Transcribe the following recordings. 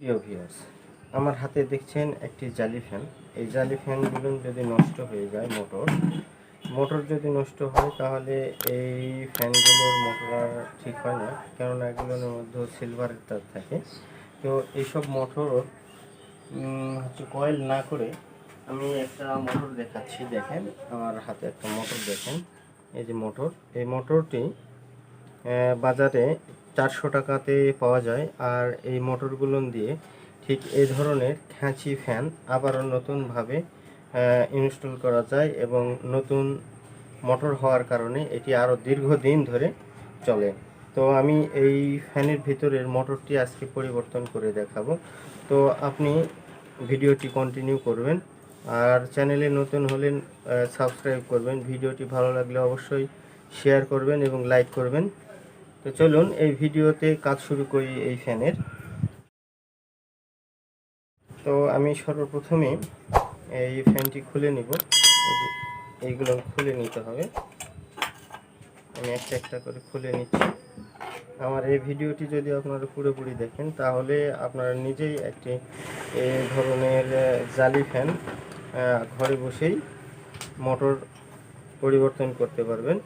প্রিয় ভিউয়ার্স আমার হাতে দেখছেন একটি জালি ফ্যান এই জালি ফ্যানগুলো যদি নষ্ট হয়ে যায় মোটর মোটর যদি নষ্ট হয় তাহলে এই ফ্যানগুলোর মোটর আর ঠিক হয় না, কেননা এগুলোর মধ্যে সিলভারের তার থাকে। তো এইসব মোটর হচ্ছে কয়েল না করে আমি একটা মোটর দেখাচ্ছি, দেখেন। আমার হাতে একটা মোটর দেখেন। এই যে মোটর এই মোটরটি বাজারে চারশো টাকাতে পাওয়া যায়। আর এই মোটরগুলো দিয়ে ঠিক এই ধরনের খাঁচি ফ্যান আবারও নতুনভাবে ইনস্টল করা যায় এবং নতুন মোটর হওয়ার কারণে এটি আরও দীর্ঘদিন ধরে চলে। তো আমি এই ফ্যানের ভিতরের মোটরটি আজকে পরিবর্তন করে দেখাবো। তো আপনি ভিডিওটি কন্টিনিউ করবেন আর চ্যানেলে নতুন হলেন সাবস্ক্রাইব করবেন। ভিডিওটি ভালো লাগলে অবশ্যই শেয়ার করবেন এবং লাইক করবেন। তো চলুন এই ভিডিওতে কাজ শুরু করি এই ফ্যানের। তো আমি সর্বপ্রথমে এই ফ্যানটি খুলে নিব। এইগুলো খুলে নিতে হবে। আমি একটা একটা করে খুলে নিচ্ছি। আমার এই ভিডিওটি যদি আপনারা পুরোপুরি দেখেন, তাহলে আপনারা নিজেই একটি এই ধরনের জালি ফ্যান ঘরে বসেই মোটর পরিবর্তন করতে পারবেন।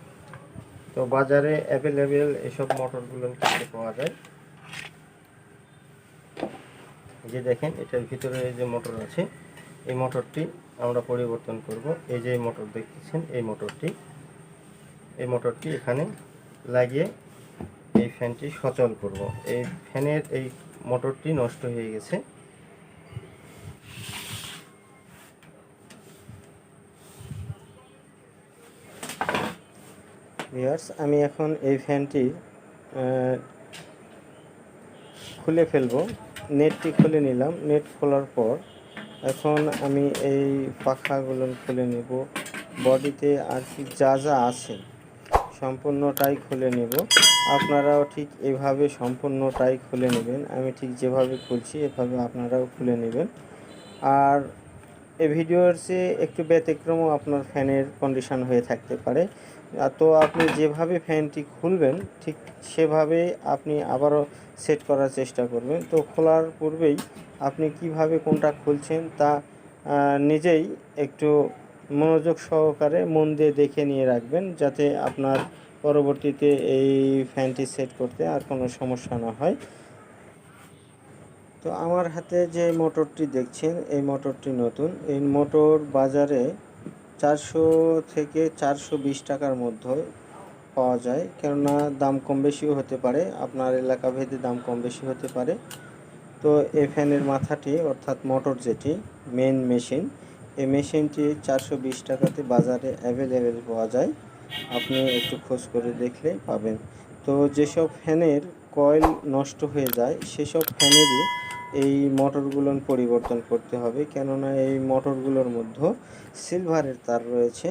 তো বাজারে অ্যাভেলেবেল এসব মোটরগুলো কিনতে পাওয়া যায়। যে দেখেন, এটার ভিতরে যে মোটর আছে, এই মোটরটি আমরা পরিবর্তন করব। এই যে মোটর দেখতেছেন, এই মোটরটি। এই মোটরটি এখানে লাগিয়ে এই ফ্যানটি সচল করব। এই ফ্যানের এই মোটরটি নষ্ট হয়ে গেছে। ভিউয়ার্স, আমি এখন এই ফ্যানটি খুলে ফেলব। নেটটি খুলে নিলাম। নেট খোলার পর এখন আমি এই পাখাগুলো খুলে নেব। বডিতে আর কি যা যা আছে সম্পূর্ণটাই খুলে নেব। আপনারাও ঠিক এভাবে সম্পূর্ণটাই খুলে নেবেন। আমি ঠিক যেভাবে খুলছি এভাবে আপনারাও খুলে নেবেন। আর এই ভিডিওর চেয়ে একটু ব্যতিক্রমও আপনার ফ্যানের কন্ডিশন হয়ে থাকতে পারে। তো আপনি যেভাবে ফ্যানটি খুলবেন, ঠিক সেভাবে আপনি আবারও সেট করার চেষ্টা করবেন। তো খোলার পূর্বেই আপনি কীভাবে কোনটা খুলছেন তা নিজেই একটু মনোযোগ সহকারে মন দিয়ে দেখে নিয়ে রাখবেন, যাতে আপনার পরবর্তীতে এই ফ্যানটি সেট করতে আর কোনো সমস্যা না হয়। তো আমার হাতে যে মোটরটি দেখছেন, এই মোটরটি নতুন। এই মোটর বাজারে চারশো থেকে চারশো বিশ টাকার মধ্যে পাওয়া যায়। কেননা দাম কম বেশিও হতে পারে, আপনার এলাকা ভেদে দাম কম বেশি হতে পারে। তো এই ফ্যানের মাথাটি, অর্থাৎ মোটর যেটি মেন মেশিন এই মেশিনটি চারশো বিশ টাকাতে বাজারে অ্যাভেলেবেল পাওয়া যায়। আপনি একটু খোঁজ করে দেখলে পাবেন। তো যেসব ফ্যানের কয়েল নষ্ট হয়ে যায়, সেসব ফ্যানেরই এই মোটরগুলো পরিবর্তন করতে হবে। কেননা এই মোটরগুলোর মধ্যে সিলভারের তার রয়েছে।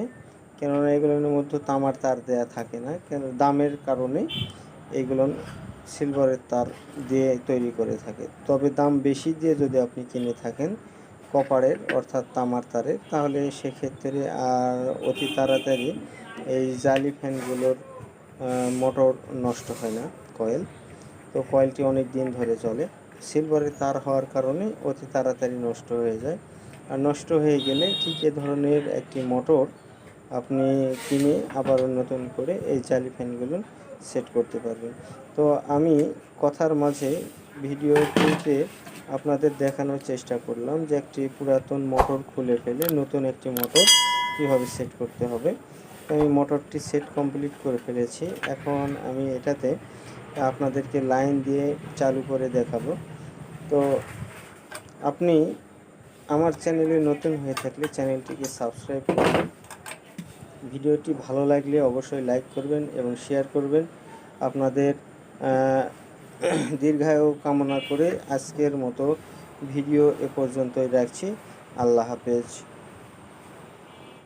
কেননা এগুলোর মধ্যে তামার তার দেয়া থাকে না। কেন, দামের কারণে এইগুলো সিলভারের তার দিয়ে তৈরি করে থাকে। তবে দাম বেশি দিয়ে যদি আপনি কিনে থাকেন কপারের অর্থাৎ তামার তারের, তাহলে সেক্ষেত্রে আর অতি তাড়াতাড়ি এই জালি ফ্যানগুলোর মোটর নষ্ট হয় না কয়েল তো কয়েলটি অনেক দিন ধরে চলে। সিলভারের তার হওয়ার কারণে অতি তাড়াতাড়ি নষ্ট হয়ে যায়। আর নষ্ট হয়ে গেলে ঠিক এ ধরনের একটি মোটর আপনি কিনে আবারও নতুন করে এই জালি ফ্যানগুলো সেট করতে পারবেন। তো আমি কথার মাঝে ভিডিও ভিডিওটিতে আপনাদের দেখানোর চেষ্টা করলাম যে একটি পুরাতন মোটর খুলে ফেলে নতুন একটি মোটর কীভাবে সেট করতে হবে। আমি মোটরটি সেট কমপ্লিট করে ফেলেছি। এখন আমি এটাতে আপনাদেরকে লাইন দিয়ে চালু করে দেখাবো। তো আপনি আমার চ্যানেলে নতুন হয়ে থাকলে চ্যানেলটিকে সাবস্ক্রাইব করবেন ভিডিওটি ভালো লাগলে অবশ্যই লাইক করবেন এবং শেয়ার করবেন। আপনাদের দীর্ঘায়ু কামনা করে আজকের মতো ভিডিও এ পর্যন্তই রাখছি। আল্লাহ হাফেজ।